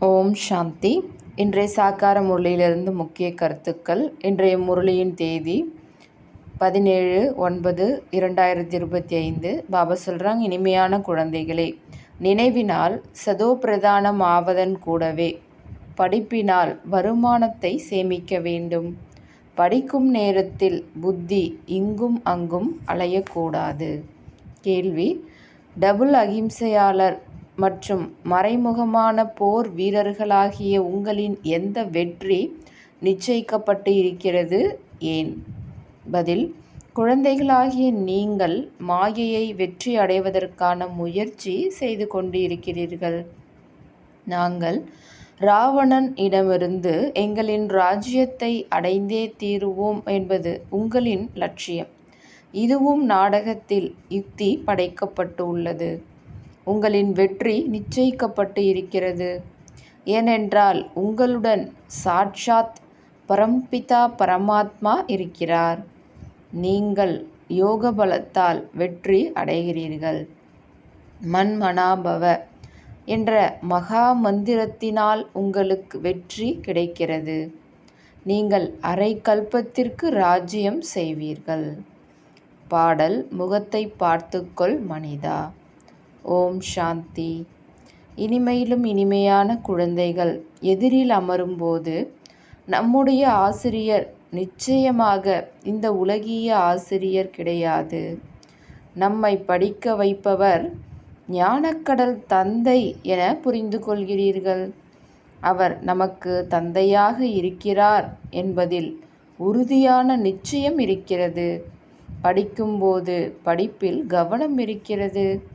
ஓம் சாந்தி. இன்றைய சாக்கார முரளியிலிருந்து முக்கிய கருத்துக்கள். இன்றைய முரளியின் தேதி பதினேழு ஒன்பது இரண்டாயிரத்தி இருபத்தி ஐந்து பாபா சொல்கிறாங்க இனிமையான குழந்தைகளே நினைவினால் சதோ பிரதானம் ஆவதன் கூடவே படிப்பினால் வருமானத்தை சேமிக்க வேண்டும். படிக்கும் நேரத்தில் புத்தி இங்கும் அங்கும் அலையக்கூடாது. கேள்வி டபுள் அகிம்சையாளர் மற்றும் மறைமுகமான போர் வீரர்களாகிய உங்களின் எந்த வெற்றி நிச்சயிக்கப்பட்டு இருக்கிறது? ஏன்? பதில் குழந்தைகளாகிய நீங்கள் மாயையை வெற்றி அடைவதற்கான முயற்சி செய்து கொண்டு இருக்கிறீர்கள் நாங்கள் ராவணன் இடமிருந்து எங்களின் ராஜ்யத்தை அடைந்தே தீருவோம் என்பது உங்களின் லட்சியம். இதுவும் நாடகத்தில் யுக்தி படைக்கப்பட்டு உள்ளது உங்களின் வெற்றி நிச்சயிக்கப்பட்டு இருக்கிறது. ஏனென்றால் உங்களுடன் சாட்சாத் பரம்பிதா பரமாத்மா இருக்கிறார். நீங்கள் யோக பலத்தால் வெற்றி அடைகிறீர்கள். மன்மனாபவ என்ற மகா மந்திரத்தினால் உங்களுக்கு வெற்றி கிடைக்கிறது. நீங்கள் அரை கல்பத்திற்கு ராஜ்யம் செய்வீர்கள். பாடல் முகத்தை பார்த்துக்கொள் மனிதா. ஓம் சாந்தி. இனிமையிலும் இனிமையான குழந்தைகள் எதிரில் அமரும்போது நம்முடைய ஆசிரியர் நிச்சயமாக இந்த உலகிய ஆசிரியர் கிடையாது. நம்மை படிக்க வைப்பவர் ஞானக்கடல் தந்தை என புரிந்து கொள்கிறீர்கள். அவர் நமக்கு தந்தையாக இருக்கிறார் என்பதில் உறுதியான நிச்சயம் இருக்கிறது. படிக்கும்போது படிப்பில் கவனம் இருக்கிறது.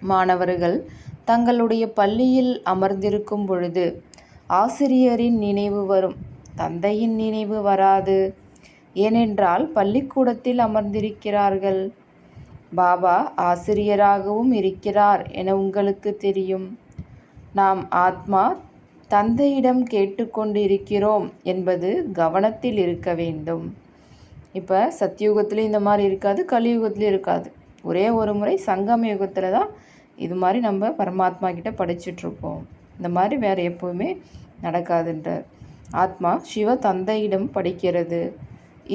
மாணவர்கள் தங்களுடைய பள்ளியில் அமர்ந்திருக்கும் பொழுது ஆசிரியரின் நினைவு வரும். தந்தையின் நினைவு வராது. ஏனென்றால் பள்ளிக்கூடத்தில் அமர்ந்திருக்கிறார்கள். பாபா ஆசிரியராகவும் இருக்கிறார் என உங்களுக்கு தெரியும். நாம் ஆத்மா தந்தையிடம் கேட்டுக்கொண்டு இருக்கிறோம் என்பது கவனத்தில் இருக்க வேண்டும். இப்போ சத்தியுகத்துலேயும் இந்த மாதிரி இருக்காது கலியுகத்துலேயும் இருக்காது. ஒரே ஒரு முறை சங்கம யுகத்தில் தான் இது மாதிரி நம்ம பரமாத்மா கிட்ட படிச்சிட்ருப்போம். இந்த மாதிரி வேறு எப்போவுமே நடக்காதுன்றார் ஆத்மா சிவ தந்தையிடம் படிக்கிறது.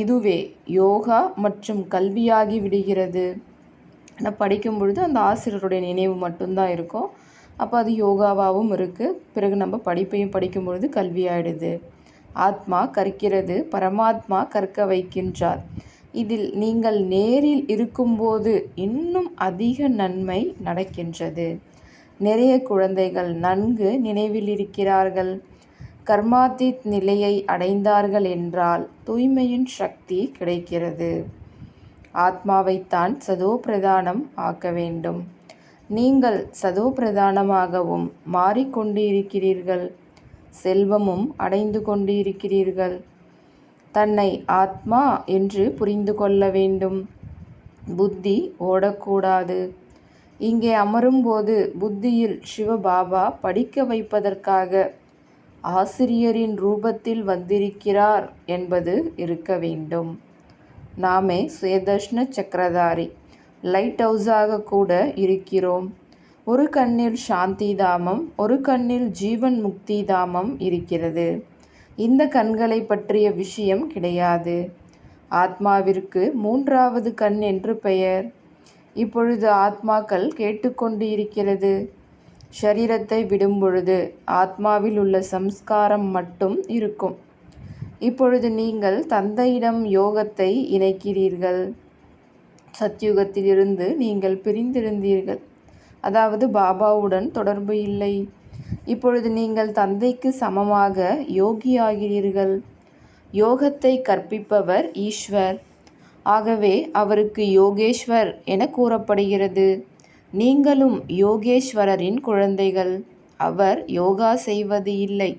இதுவே யோகா மற்றும் கல்வியாகி விடுகிறது. ஆனால் படிக்கும் பொழுது அந்த ஆசிரியருடைய நினைவு மட்டும்தான் இருக்கும். அப்போ அது யோகாவாகவும் இருக்குது பிறகு நம்ம படிப்பையும் படிக்கும் பொழுது கல்வியாயிடுது. ஆத்மா கற்கிறது பரமாத்மா கற்க வைக்கின்றார். இதில் நீங்கள் நேரில் இருக்கும்போது இன்னும் அதிக நன்மை நடக்கின்றது. நிறைய குழந்தைகள் நன்கு நினைவில் இருக்கிறார்கள். கர்மாதித் நிலையை அடைந்தார்கள் என்றால் தூய்மையின் சக்தி கிடைக்கிறது. ஆத்மாவைத்தான் சதோ பிரதானம் ஆக்க வேண்டும். நீங்கள் சதோ பிரதானமாகவும் மாறிக்கொண்டு இருக்கிறீர்கள் செல்வமும் அடைந்து கொண்டு இருக்கிறீர்கள் தன்னை ஆத்மா என்று புரிந்து கொள்ள வேண்டும். புத்தி ஓடக்கூடாது. இங்கே அமரும்போது புத்தியில் சிவபாபா படிக்க வைப்பதற்காக ஆசிரியரின் ரூபத்தில் வந்திருக்கிறார் என்பது இருக்க வேண்டும். நாமே சுயதர்ஷ்ண சக்கரதாரி லைட் ஹவுஸாக கூட இருக்கிறோம். ஒரு கண்ணில் சாந்தி தாமம் ஒரு கண்ணில் ஜீவன் முக்தி தாமம் இருக்கிறது. இந்த கண்களை பற்றிய விஷயம் கிடையாது. ஆத்மாவிற்கு மூன்றாவது கண் என்று பெயர். இப்பொழுது ஆத்மாக்கள் கேட்டுக்கொண்டு இருக்கிறது ஷரீரத்தை விடும் பொழுது ஆத்மாவில் உள்ள சம்ஸ்காரம் மட்டும் இருக்கும். இப்பொழுது நீங்கள் தந்தையிடம் யோகத்தை இணைக்கிறீர்கள். சத்யுகத்திலிருந்து நீங்கள் பிரிந்திருந்தீர்கள். அதாவது பாபாவுடன் தொடர்பு இல்லை. இப்பொழுது நீங்கள் தந்தைக்கு சமமாக யோகியாகிறீர்கள். யோகத்தை கற்பிப்பவர் ஈஸ்வர். ஆகவே அவருக்கு யோகேஸ்வர் என கூறப்படுகிறது. நீங்களும் யோகேஸ்வரரின் குழந்தைகள். அவர் யோகா செய்வது இல்லை.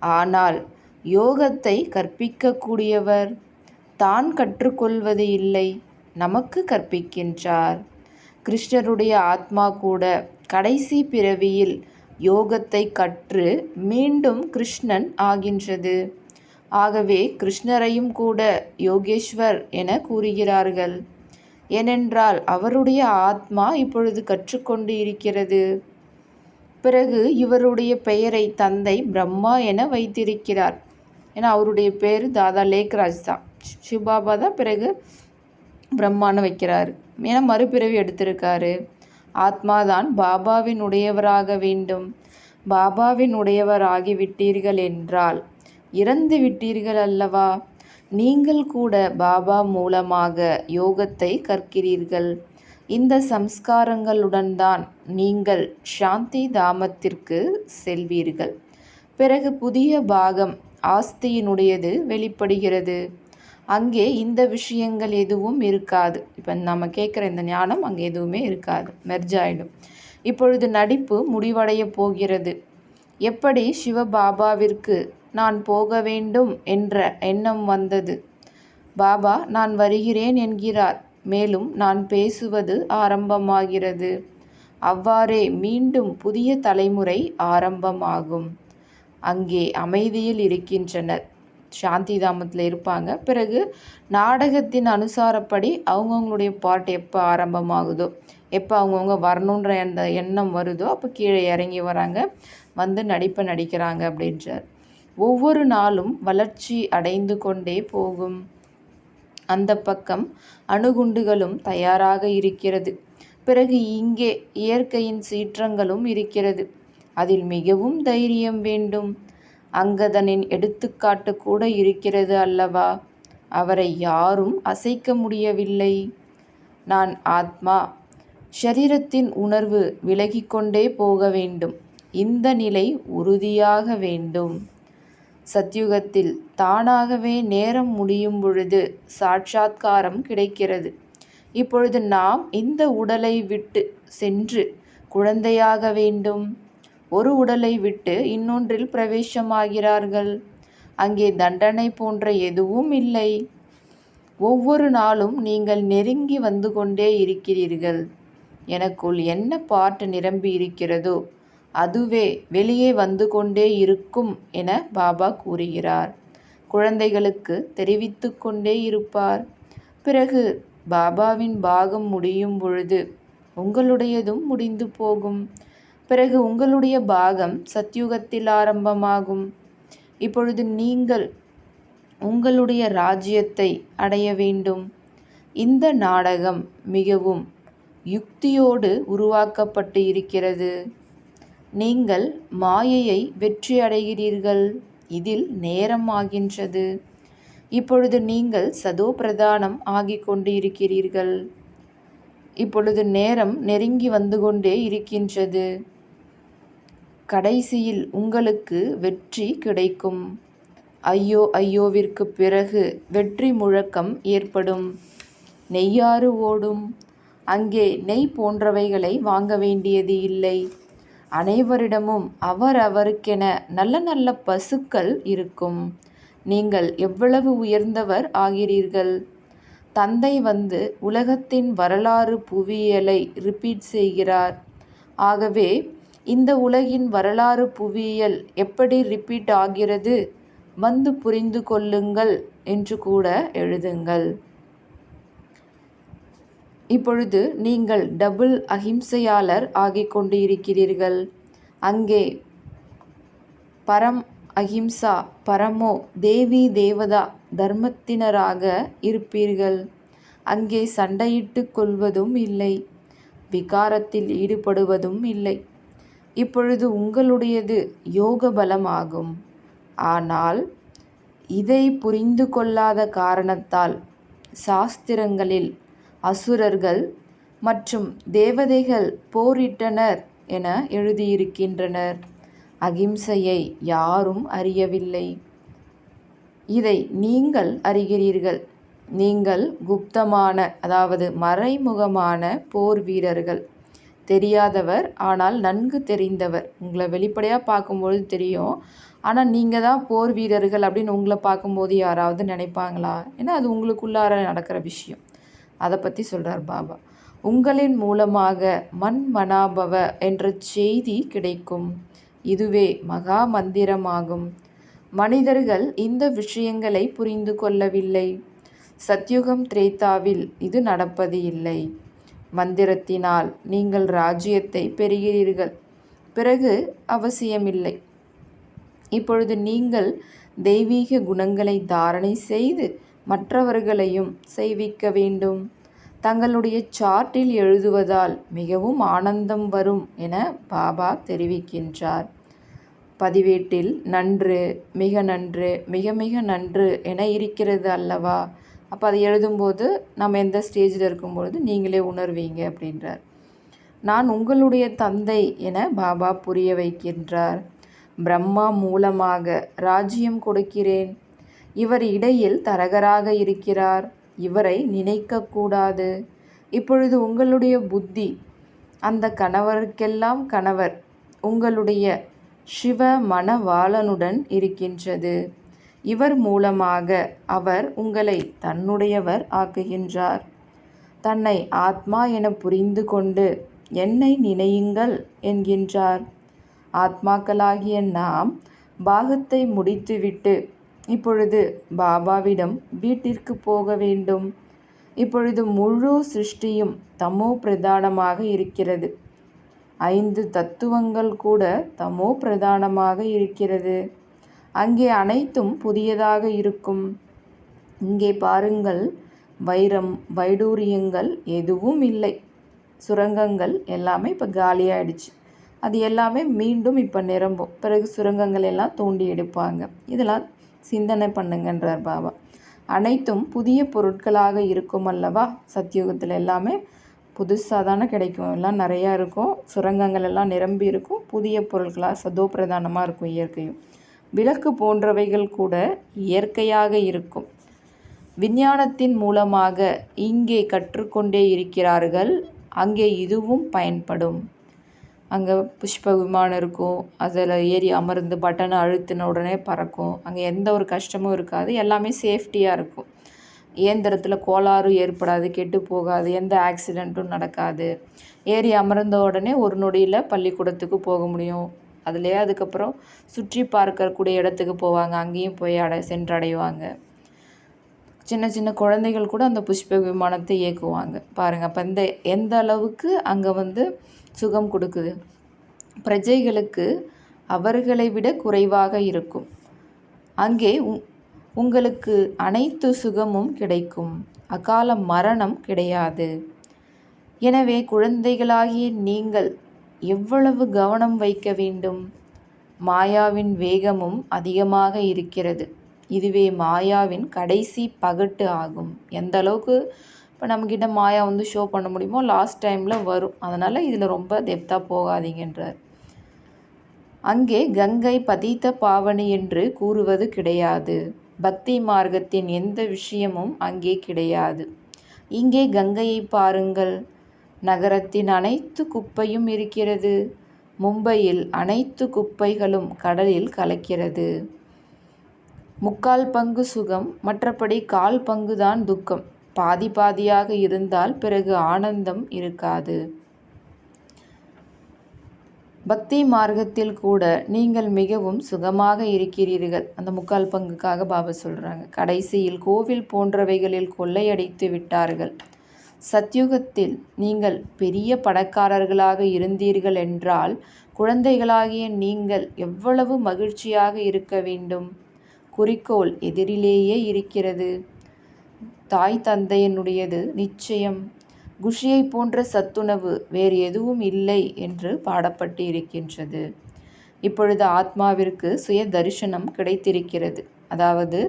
ஆனால் யோகத்தை கற்பிக்கக்கூடியவர். தான் கற்றுக்கொள்வது இல்லை. நமக்கு கற்பிக்கின்றார். கிருஷ்ணருடைய ஆத்மா கூட கடைசி பிறவியில் யோகத்தை கற்று மீண்டும் கிருஷ்ணன் ஆகின்றது. ஆகவே கிருஷ்ணரையும் கூட யோகேஸ்வர் என கூறுகிறார்கள். ஏனென்றால் அவருடைய ஆத்மா இப்பொழுது கற்றுக்கொண்டு இருக்கிறது. பிறகு இவருடைய பெயரை தந்தை பிரம்மா என வைத்திருக்கிறார். ஏன்னா அவருடைய பேர் தாதா லேக்ராஜ் தான். சிவபாபா தான் பிறகு பிரம்மான்னு வைக்கிறார். ஏன்னா மறுபிறவி எடுத்திருக்காரு. ஆத்மாதான் பாபாவின் உடையவராக வேண்டும். பாபாவின் உடையவராகி விட்டீர்கள் என்றால் இறந்து விட்டீர்கள் அல்லவா? நீங்கள் கூட பாபா மூலமாக யோகத்தை கற்கிறீர்கள். இந்த சம்ஸ்காரங்களுடன் தான் நீங்கள் சாந்தி தாமத்திற்கு செல்வீர்கள். பிறகு புதிய பாகம் ஆஸ்தியினுடையது வெளிப்படுகிறது. அங்கே இந்த விஷயங்கள் எதுவும் இருக்காது. இப்போ நம்ம கேட்குற இந்த ஞானம் அங்கே எதுவுமே இருக்காது. மெர்ஜ் ஆகிடும் இப்பொழுது நடிப்பு முடிவடைய போகிறது. எப்படி சிவபாபாவிற்கு நான் போக வேண்டும் என்ற எண்ணம் வந்தது? பாபா நான் வருகிறேன் என்கிறார். மேலும் நான் பேசுவது ஆரம்பமாகிறது. அவ்வாறே மீண்டும் புதிய தலைமுறை ஆரம்பமாகும். அங்கே அமைதியில் இருக்கின்றனர். சாந்தி தாமத்தில் இருப்பாங்க. பிறகு நாடகத்தின் அனுசாரப்படி அவங்கவுங்களுடைய பாட்டு எப்போ ஆரம்பமாகுதோ எப்போ அவங்கவுங்க வரணுன்ற அந்த எண்ணம் வருதோ அப்போ கீழே இறங்கி வராங்க. வந்து நடிப்பை நடிக்கிறாங்க அப்படின்றார். ஒவ்வொரு நாளும் வளர்ச்சி அடைந்து கொண்டே போகும். அந்த பக்கம் அணுகுண்டுகளும் தயாராக இருக்கிறது. பிறகு இங்கே இயற்கையின் சீற்றங்களும் இருக்கிறது. அதில் மிகவும் தைரியம் வேண்டும். அங்கதனின் எடுத்துக்காட்டு கூட இருக்கிறது அல்லவா? அவரை யாரும் அசைக்க முடியவில்லை. நான் ஆத்மா. ஷரீரத்தின் உணர்வு விலகிக்கொண்டே போக வேண்டும். இந்த நிலை உறுதியாக வேண்டும். சத்யுகத்தில் தானாகவே நேரம் முடியும் பொழுது சாட்சாத்காரம் கிடைக்கிறது. இப்பொழுது நாம் இந்த உடலை விட்டு சென்று குழந்தையாக வேண்டும். ஒரு உடலை விட்டு இன்னொன்றில் பிரவேசமாகிறார்கள். அங்கே தண்டனை போன்ற எதுவும் இல்லை. ஒவ்வொரு நாளும் நீங்கள் நெருங்கி வந்து கொண்டே இருக்கிறீர்கள். எனக்குள் என்ன பாட்டு நிரம்பி இருக்கிறதோ அதுவே வெளியே வந்து கொண்டே இருக்கும் என பாபா கூறுகிறார். குழந்தைகளுக்கு தெரிவித்து கொண்டே இருப்பார். பிறகு பாபாவின் பாகம் முடியும் பொழுது உங்களுடையதும் முடிந்து போகும். பிறகு உங்களுடைய பாகம் சத்யுகத்தில் ஆரம்பமாகும். இப்பொழுது நீங்கள் உங்களுடைய ராஜ்யத்தை அடைய வேண்டும். இந்த நாடகம் மிகவும் யுக்தியோடு உருவாக்கப்பட்டு இருக்கிறது. நீங்கள் மாயையை வெற்றி அடைகிறீர்கள். இதில் நேரம் ஆகின்றது. இப்பொழுது நீங்கள் சதோ பிரதானம் ஆகிக் கொண்டு இருக்கிறீர்கள் இப்பொழுது நேரம் நெருங்கி வந்து கொண்டே இருக்கின்றது. கடைசியில் உங்களுக்கு வெற்றி கிடைக்கும். ஐயோ ஐயோவிற்கு பிறகு வெற்றி முழக்கம் ஏற்படும். நெய்யாறு ஓடும். அங்கே நெய் போன்றவைகளை வாங்க வேண்டியது இல்லை. அனைவரிடமும் அவரவருக்கென நல்ல நல்ல பசுக்கள் இருக்கும். நீங்கள் எவ்வளவு உயர்ந்தவர் ஆகிறீர்கள்? தந்தை வந்து உலகத்தின் வரலாறு புவியியலை ரிப்பீட் செய்கிறார். ஆகவே இந்த உலகின் வரலாறு புவியியல் எப்படி ரிப்பீட் ஆகிறது? வந்து புரிந்து கொள்ளுங்கள் என்று கூட எழுதுங்கள். இப்பொழுது நீங்கள் டபுள் அஹிம்சையாளர் ஆகிக் கொண்டு இருக்கிறீர்கள் அங்கே பரம் அஹிம்சா பரமோ தேவி தேவதா தர்மத்தினராக இருப்பீர்கள். அங்கே சண்டையிட்டு கொள்வதும் இல்லை விகாரத்தில் ஈடுபடுவதும் இல்லை. இப்பொழுது உங்களுடையது யோக பலமாகும் ஆனால் இதை புரிந்து கொள்ளாத காரணத்தால் சாஸ்திரங்களில் அசுரர்கள் மற்றும் தேவதைகள் போரிட்டனர் என எழுதியிருக்கின்றனர். அகிம்சையை யாரும் அறியவில்லை. இதை நீங்கள் அறிகிறீர்கள். நீங்கள் குப்தமான அதாவது மறைமுகமான போர் வீரர்கள். தெரியாதவர் ஆனால் நன்கு தெரிந்தவர். உங்களை வெளிப்படையாக பார்க்கும்பொழுது தெரியும். ஆனால் நீங்கள் தான் போர் வீரர்கள் அப்படின்னு உங்களை பார்க்கும்போது யாராவது நினைப்பாங்களா? ஏன்னா அது உங்களுக்குள்ளார நடக்கிற விஷயம். அதை பற்றி சொல்கிறார் பாபா. உங்களின் மூலமாக மண் மனாபவ என்ற செய்தி கிடைக்கும். இதுவே மகா மந்திரமாகும். மனிதர்கள் இந்த விஷயங்களை புரிந்து கொள்ளவில்லை. சத்யுகம் திரேதாவில் இது நடப்பது இல்லை. மந்திரத்தினால் நீங்கள் ராஜ்யத்தை பெறுகிறீர்கள். பிறகு அவசியமில்லை. இப்பொழுது நீங்கள் தெய்வீக குணங்களை தாரணை செய்து மற்றவர்களையும் செய்விக்க வேண்டும். தங்களுடைய சார்ட்டில் எழுதுவதால் மிகவும் ஆனந்தம் வரும் என பாபா தெரிவிக்கின்றார். பதிவேட்டில் நன்று மிக நன்று மிக மிக நன்று என இருக்கிறது அல்லவா? அப்போ அதை எழுதும்போது நம்ம எந்த ஸ்டேஜில் இருக்கும்பொழுது நீங்களே உணர்வீங்க அப்படின்றார். நான் உங்களுடைய தந்தை என பாபா புரிய வைக்கின்றார். பிரம்மா மூலமாக ராஜ்யம் கொடுக்கிறேன். இவர் இடையில் தரகராக இருக்கிறார். இவரை நினைக்கக்கூடாது. இப்பொழுது உங்களுடைய புத்தி அந்த கணவருக்கெல்லாம் கணவர் உங்களுடைய சிவ மணவாளனுடன் இருக்கின்றது. இவர் மூலமாக அவர் உங்களை தன்னுடையவர் ஆக்குகின்றார். தன்னை ஆத்மா என புரிந்து கொண்டு என்னை நினையுங்கள் என்கின்றார். ஆத்மாக்களாகிய நாம் பாகத்தை முடித்துவிட்டு இப்பொழுது பாபாவிடம் வீட்டிற்கு போக வேண்டும். இப்பொழுது முழு சிருஷ்டியும் தமோ பிரதானமாக இருக்கிறது. ஐந்து தத்துவங்கள் கூட தமோ பிரதானமாக இருக்கிறது. அங்கே அனைத்தும் புதியதாக இருக்கும். இங்கே பாருங்கள் வைரம் வைடூரியங்கள் எதுவும் இல்லை. சுரங்கங்கள் எல்லாமே இப்போ காலியாகிடுச்சு அது எல்லாமே மீண்டும் இப்போ நிரம்பும். பிறகு சுரங்கங்கள் எல்லாம் தோண்டி எடுப்பாங்க. இதெல்லாம் சிந்தனை பண்ணுங்கன்றார் பாபா. அனைத்தும் புதிய பொருட்களாக இருக்கும் அல்லவா? சத்தியுகத்தில் எல்லாமே புதுசாக தானே கிடைக்கும். எல்லாம் நிறையா இருக்கும். சுரங்கங்கள் எல்லாம் நிரம்பி இருக்கும். புதிய பொருட்களாக சதோ பிரதானமாக இருக்கும் இயற்கையும். விளக்கு போன்றவைகள் கூட இயற்கையாக இருக்கும். விஞ்ஞானத்தின் மூலமாக இங்கே கற்றுக்கொண்டே இருக்கிறார்கள். அங்கே இதுவும் பயன்படும். அங்கே புஷ்ப விமானம் இருக்கும். அதில் ஏறி அமர்ந்து பட்டனை அழுத்தின உடனே பறக்கும். அங்கே எந்த ஒரு கஷ்டமும் இருக்காது. எல்லாமே சேஃப்டியாக இருக்கும். இயந்திரத்தில் கோளாறு ஏற்படாது கெட்டு போகாது எந்த ஆக்சிடெண்ட்டும் நடக்காது. ஏறி அமர்ந்த உடனே ஒரு நொடியில் பள்ளிக்கூடத்துக்கு போக முடியும். அதிலே அதுக்கப்புறம் சுற்றி பார்க்கக்கூடிய இடத்துக்கு போவாங்க. அங்கேயும் போய் அட சென்றடைவாங்க. சின்ன சின்ன குழந்தைகள் கூட அந்த புஷ்ப விமானத்தை இயக்குவாங்க. பாருங்கள் அப்போ இந்த எந்த அளவுக்கு அங்கே வந்து சுகம் கொடுக்குது. பிரஜைகளுக்கு அவர்களை விட குறைவாக இருக்கும். அங்கே உங்களுக்கு அனைத்து சுகமும் கிடைக்கும். அகால மரணம் கிடையாது. எனவே குழந்தைகளாகிய நீங்கள் எவ்வளவு கவனம் வைக்க வேண்டும்? மாயாவின் வேகமும் அதிகமாக இருக்கிறது. இதுவே மாயாவின் கடைசி பகட்டு ஆகும். எந்த அளவுக்கு இப்போ நம்மக்கிட்ட மாயா வந்து ஷோ பண்ண முடியுமோ லாஸ்ட் டைமில் வரும். அதனால் இதில் ரொம்ப டெப்த்தாக போகாதீங்கன்றார். அங்கே கங்கை பதித்த பாவனி என்று கூறுவது கிடையாது. பக்தி மார்க்கத்தின் எந்த விஷயமும் அங்கே கிடையாது. இங்கே கங்கையை பாருங்கள். நகரத்தின் அனைத்து குப்பையும் இருக்கிறது. மும்பையில் அனைத்து குப்பைகளும் கடலில் கலக்கிறது. முக்கால் பங்கு சுகம் மற்றபடி கால் பங்குதான் துக்கம். பாதி பாதியாக இருந்தால் பிறகு ஆனந்தம் இருக்காது. பக்தி மார்க்கத்தில் கூட நீங்கள் மிகவும் சுகமாக இருக்கிறீர்கள். அந்த முக்கால் பங்குக்காக பாபா சொல்கிறாங்க கடைசியில் கோவில் போன்றவைகளில் கொள்ளையடித்து விட்டார்கள். சத்யுகத்தில் நீங்கள் பெரிய பணக்காரர்களாக இருந்தீர்கள் என்றால் குழந்தைகளாகிய நீங்கள் எவ்வளவு மகிழ்ச்சியாக இருக்க வேண்டும்? குறிக்கோள் எதிரிலேயே இருக்கிறது. தாய் தந்தையனுடையது நிச்சயம். குஷியை போன்ற சத்துணவு வேறு எதுவும் இல்லை என்று பாடப்பட்டு இருக்கின்றது இப்பொழுது ஆத்மாவிற்கு சுய தரிசனம் கிடைத்திருக்கிறது. அதாவது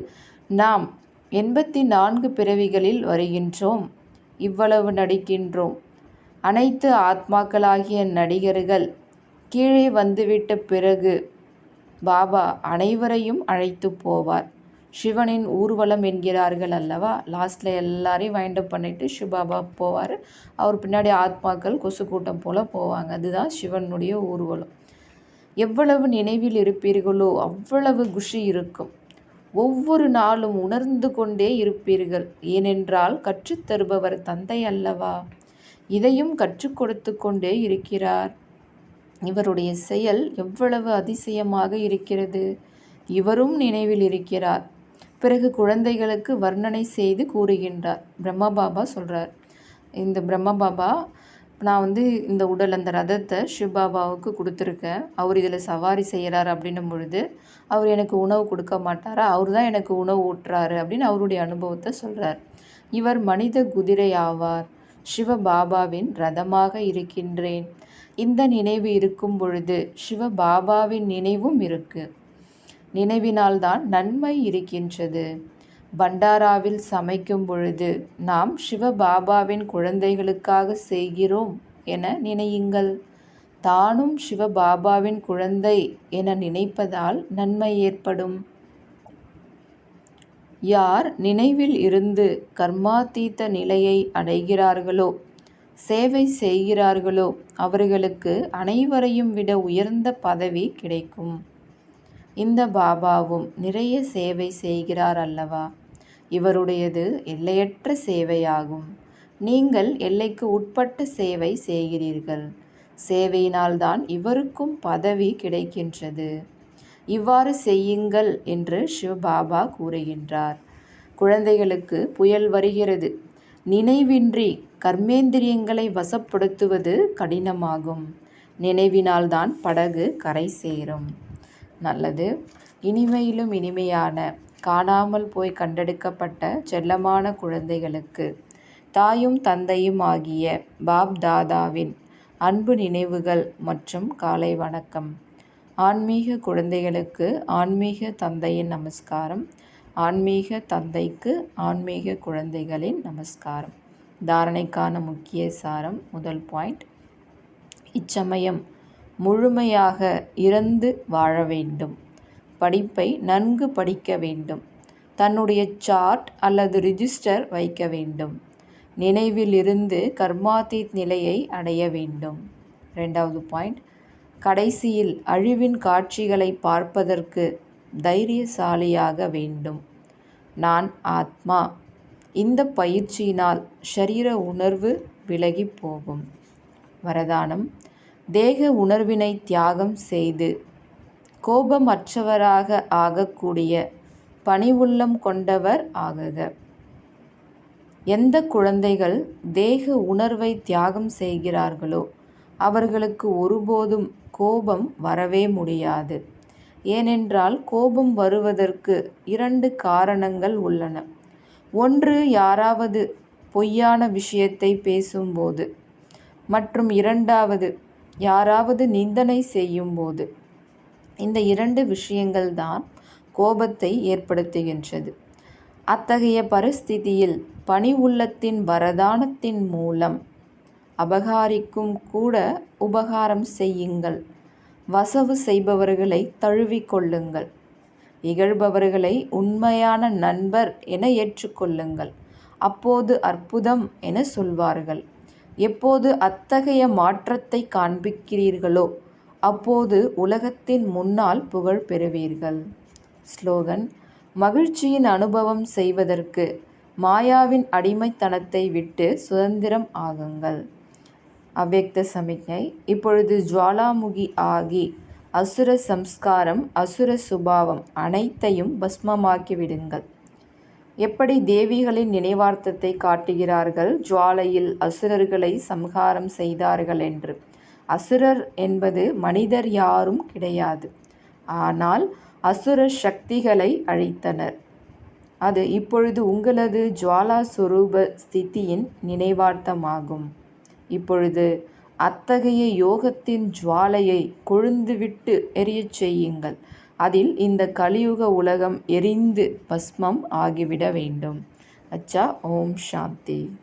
நாம் எண்பத்தி நான்கு பிறவிகளில் வருகின்றோம் இவ்வளவு நடிக்கின்றோம். அனைத்து ஆத்மாக்களாகிய நடிகர்கள் கீழே வந்துவிட்ட பிறகு பாபா அனைவரையும் அழைத்து போவார். சிவனின் ஊர்வலம் என்கிறார்கள் அல்லவா? லாஸ்ட்டில் எல்லாரையும் வைண்டப் பண்ணிவிட்டு சிவபாபா போவார். அவர் பின்னாடி ஆத்மாக்கள் கொசு கூட்டம் போல் போவாங்க. அதுதான் சிவனுடைய ஊர்வலம். எவ்வளவு நினைவில் இருப்பீர்களோ அவ்வளவு குஷி இருக்கும். ஒவ்வொரு நாளும் உணர்ந்து கொண்டே இருப்பீர்கள். ஏனென்றால் கற்றுத்தருபவர் தந்தை அல்லவா? இதையும் கற்றுக் கொடுத்து கொண்டே இருக்கிறார். இவருடைய செயல் எவ்வளவு அதிசயமாக இருக்கிறது. இவரும் நினைவில் இருக்கிறார். பிறகு குழந்தைகளுக்கு வர்ணனை செய்து கூறுகின்றார். பிரம்ம பாபா சொல்கிறார் இந்த பிரம்ம பாபா நான் வந்து இந்த உடல் அந்த ரதத்தை சிவபாபாவுக்கு கொடுத்துருக்கேன். அவர் இதில் சவாரி செய்கிறார் அப்படின்னும் பொழுது அவர் எனக்கு உணவு கொடுக்க மாட்டாரா? அவர் தான் எனக்கு உணவு ஊட்டுறாரு அப்படின்னு அவருடைய அனுபவத்தை சொல்கிறார் இவர் மனித குதிரை ஆவார். சிவபாபாவின் ரதமாக இருக்கின்றேன். இந்த நினைவு இருக்கும் பொழுது சிவபாபாவின் நினைவும் இருக்குது நினைவினால்தான் நன்மை இருக்கின்றது. பண்டாராவில் சமைக்கும் பொழுது நாம் சிவபாபாவின் குழந்தைகளுக்காக செய்கிறோம் என நினையுங்கள். தானும் சிவபாபாவின் குழந்தை என நினைப்பதால் நன்மை ஏற்படும். யார் நினைவில் இருந்து கர்மாத்தீத்த நிலையை அடைகிறார்களோ சேவை செய்கிறார்களோ அவர்களுக்கு அனைவரையும் விட உயர்ந்த பதவி கிடைக்கும். இந்த பாபாவும் நிறைய சேவை செய்கிறார் அல்லவா? இவருடையது எல்லையற்ற சேவையாகும். நீங்கள் எல்லைக்கு உட்பட்ட சேவை செய்கிறீர்கள். சேவையினால்தான் இவருக்கும் பதவி கிடைக்கின்றது. இவ்வாறு செய்யுங்கள் என்று சிவபாபா கூறுகின்றார். குழந்தைகளுக்கு புயல் வருகிறது. நினைவின்றி கர்மேந்திரியங்களை வசப்படுத்துவது கடினமாகும். நினைவினால்தான் படகு கரை சேரும். நல்லது. இனிமையிலும் இனிமையான காணாமல் போய் கண்டெடுக்கப்பட்ட செல்லமான குழந்தைகளுக்கு. தாயும் தந்தையும் ஆகிய பாப் தாதாவின் அன்பு நினைவுகள் மற்றும் காலை வணக்கம். ஆன்மீக குழந்தைகளுக்கு ஆன்மீக தந்தையின் நமஸ்காரம். ஆன்மீக தந்தைக்கு ஆன்மீக குழந்தைகளின் நமஸ்காரம். தாரணைக்கான முக்கிய சாரம் முதல் பாயிண்ட். இச்சமயம் முழுமையாக இறந்து வாழ வேண்டும். படிப்பை நன்கு படிக்க வேண்டும். தன்னுடைய சார்ட் அல்லது ரிஜிஸ்டர் வைக்க வேண்டும். நினைவிலிருந்து கர்மாதீத் நிலையை அடைய வேண்டும். ரெண்டாவது பாயிண்ட். கடைசியில் அழிவின் காட்சிகளை பார்ப்பதற்கு தைரியசாலியாக வேண்டும். நான் ஆத்மா. இந்த பயிற்சியினால் ஷரீர உணர்வு விலகி போகும். வரதானம். தேக உணர்வினை தியாகம் செய்து கோபமற்றவராக ஆகக்கூடிய பணிவுள்ளம் கொண்டவர் ஆகுக. எந்த குழந்தைகள் தேக உணர்வை தியாகம் செய்கிறார்களோ அவர்களுக்கு ஒருபோதும் கோபம் வரவே முடியாது. ஏனென்றால் கோபம் வருவதற்கு இரண்டு காரணங்கள் உள்ளன. ஒன்று யாராவது பொய்யான விஷயத்தை பேசும்போது மற்றும் இரண்டாவது யாராவது நிந்தனை செய்யும்போது இந்த இரண்டு விஷயங்கள் தான் கோபத்தை ஏற்படுத்துகின்றது. அத்தகைய பரிஸ்திதியில் பணி உள்ளத்தின் வரதானத்தின் மூலம் அபகாரிக்கும் கூட உபகாரம் செய்யுங்கள். வசவு செய்பவர்களை தழுவிக்கொள்ளுங்கள் இகழ்பவர்களை உண்மையான நண்பர் என ஏற்றுக்கொள்ளுங்கள் அப்போது அற்புதம் என சொல்வார்கள். எப்போது அத்தகைய மாற்றத்தை காண்பிக்கிறீர்களோ அப்போது உலகத்தின் முன்னால் புகழ் பெறுவீர்கள். ஸ்லோகன் மகிழ்ச்சியின் அனுபவம் செய்வதற்கு மாயாவின் அடிமைத்தனத்தை விட்டு சுதந்திரம் ஆகுங்கள். அவ்வக்த சமிக்ஞை இப்பொழுது ஜுவாலாமுகி ஆகி அசுர சம்ஸ்காரம் அசுர சுபாவம் அனைத்தையும் பஸ்மமாக்கி விடுங்கள் எப்படி தேவிகளின் நினைவார்த்தத்தை காட்டுகிறார்கள்? ஜுவாலையில் அசுரர்களை சம்ஹாரம் செய்தார்கள் என்று. அசுரர் என்பது மனிதர் யாரும் கிடையாது. ஆனால் அசுர சக்திகளை அழித்தனர். அது இப்பொழுது உங்களது ஜுவாலா சுரூப ஸ்திதியின் நினைவார்த்தமாகும். இப்பொழுது அத்தகைய யோகத்தின் ஜுவாலையை கொழுந்துவிட்டு எரியச் செய்யுங்கள். அதில் இந்த கலியுக உலகம் எரிந்து பஸ்மம் ஆகிவிட வேண்டும். அச்சா ஓம் சாந்தி.